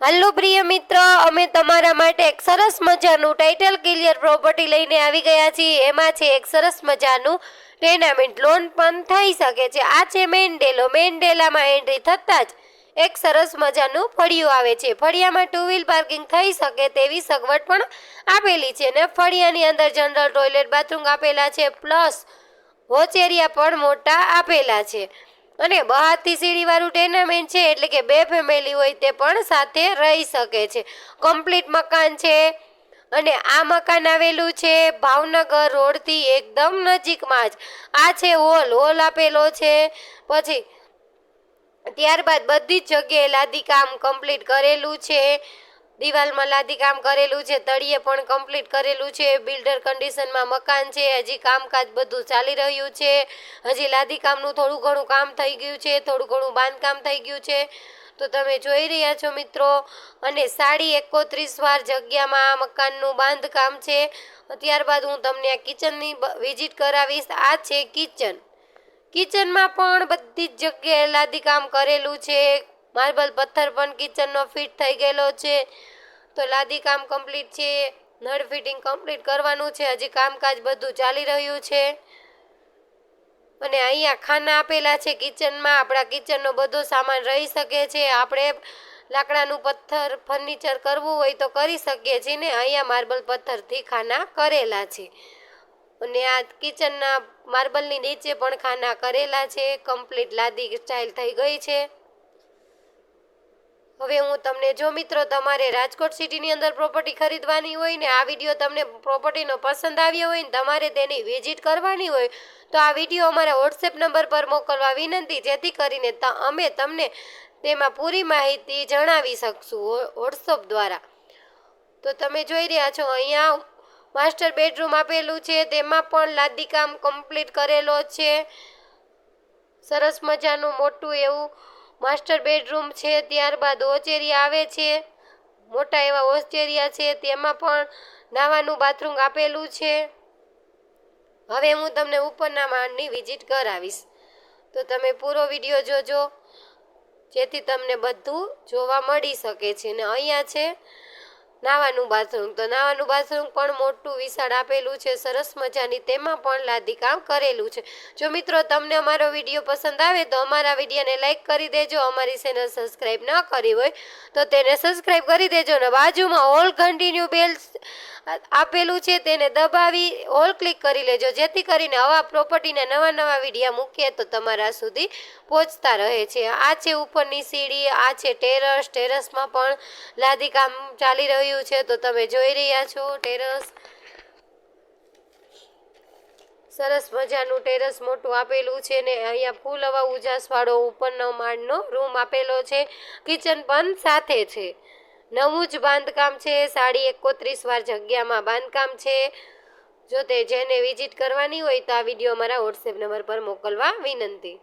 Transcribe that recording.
હાલો પ્રિય મિત્ર, અમે તમારા માટે એક સરસ મજાનું ટાઇટલ ક્લિયર પ્રોપર્ટી લઈને આવી ગયા છીએ. એમાં છે એક સરસ મજાનું ટેનામેન્ટ લોન પણ થઈ શકે છે. આ છે મેન્ડેલો મેન્ડેલામાં એન્ટ્રી થતાં જ એક સરસ મજાનું ફળિયું આવે છે. ફળિયામાં ટુ વ્હીલ પાર્કિંગ થઈ શકે તેવી સગવડ પણ આપેલી છે ને ફળિયાની અંદર જનરલ ટોયલેટ બાથરૂમ આપેલા છે પ્લસ વોચ એરિયા પણ મોટા આપેલા છે. અને બહારથી સીડીવાળું ટેનામેન્ટ છે, એટલે કે બે ફેમિલી હોય તે પણ સાથે રહી શકે છે. કમ્પ્લીટ મકાન છે અને આ મકાન આવેલું છે ભાવનગર રોડથી એકદમ નજીકમાં જ. આ છે હોલ હોલ આપેલો છે. પછી ત્યારબાદ બધી જ જગ્યાએ લાદી કામ કમ્પ્લીટ કરેલું છે. દિવાલમાં લાદી કામ કરેલું છે, તળિયે પણ કમ્પ્લીટ કરેલું છે બિલ્ડર કન્ડિશનમાં મકાન છે, હજી કામકાજ બધું ચાલી રહ્યું છે, હજી લાદી કામનું થોડું ઘણું કામ થઈ ગયું છે, થોડું ઘણું બાંધકામ થઈ ગયું છે. તો તમે જોઈ રહ્યા છો મિત્રો, અને સાડી એકોત્રીસ વાર જગ્યામાં આ મકાનનું બાંધકામ છે. ત્યારબાદ હું તમને આ કિચનની વિઝિટ કરાવીશ. આ છે કિચન કિચનમાં પણ બધી જ જગ્યાએ લાદી કામ કરેલું છે. માર્બલ પથ્થર પણ કિચનનો ફિટ થઈ ગયેલો છે. તો લાદી કામ કમ્પ્લીટ છે. નળ ફિટિંગ કમ્પ્લીટ કરવાનું છે. હજી કામકાજ બધું ચાલી રહ્યું છે. અને અહીંયા ખાના આપેલા છે કિચનમાં આપણા કિચનનો બધો સામાન રહી શકે છે. આપણે લાકડાનું પથ્થર ફર્નિચર કરવું હોય તો કરી શકીએ છીએ ને. અહીંયા માર્બલ પથ્થરથી ખાના કરેલા છે. અને આ કિચનના માર્બલની નીચે પણ ખાના કરેલા છે. કમ્પ્લીટ લાદી સ્ટાઇલ થઈ ગઈ છે. હવે હું તમને, જો મિત્રો તમારે રાજકોટ સિટીની અંદર પ્રોપર્ટી ખરીદવાની હોય ને, આ વીડિયો તમને પ્રોપર્ટીનો પસંદ આવ્યો હોય ને, તમારે તેની વિઝિટ કરવાની હોય, તો આ વીડિયો અમારા વોટ્સએપ નંબર પર મોકલવા વિનંતી, જેથી કરીને અમે તમને તેમાં પૂરી માહિતી જણાવી શકશું વોટ્સઅપ દ્વારા. તો તમે જોઈ રહ્યા છો, અહીંયા માસ્ટર બેડરૂમ આપેલું છે, તેમાં પણ લાદીકામ કમ્પ્લીટ કરેલો છે. સરસ મજાનું, મોટું એવું માસ્ટર બેડરૂમ છે, ત્યારબાદ ઓચેરિયા આવે છે. મોટા એવા ઓસ્ટેરિયા છે, તેમાં પણ નાવાનું બાથરૂમ આપેલું છે. હવે હું તમને ઉપરના માળની વિઝિટ કરાવીશ. તો તમે પૂરો વીડિયો જોજો, જેથી તમને બધું જોવા મળી શકે છે. ને અહીંયા છે નાવાનું બાથરૂમ. તો નાવાનું બાથરૂમ પણ મોટું વિશાળ આપેલું છે, સરસ મજાની તેમાં પણ લાદી કામ કરેલું છે. જો મિત્રો તમને અમારો વીડિયો પસંદ આવે તો અમારા વિડીયોને લાઇક કરી દેજો, અમારી ચેનલ સબસ્ક્રાઈબ ન કરી હોય તો તેને સબસ્ક્રાઈબ કરી દેજો ને બાજુમાં ઓલ કન્ટિન્યુ બેલ આપેલું છે તેને દબાવી ઓલ ક્લિક કરી લેજો. જેથી કરીને આવા પ્રોપર્ટીના નવા નવા વિડીયા મૂકીએ તો તમારા સુધી પહોંચતા રહે છે. આ છે ઉપરની સીડી, આ છે ટેરસ ટેરસમાં પણ લાદી કામ ચાલી રહ્યું છે. તો તમે જોઈ રહ્યા છો ટેરસ સરસ મજાનું ટેરસ મોટું આપેલું છે ને અહીંયા ફૂલ હવા ઉજાસવાળો ઉપરનો માળનો રૂમ આપેલો છે. કિચન પણ સાથે છે. નવું જ બાંધકામ છે. સાડી એકોત્રીસ વાર જગ્યામાં બાંધકામ છે. જો તે જેને વિઝિટ કરવાની હોય તો આ વીડિયો મારા વોટ્સએપ નંબર પર મોકલવા વિનંતી.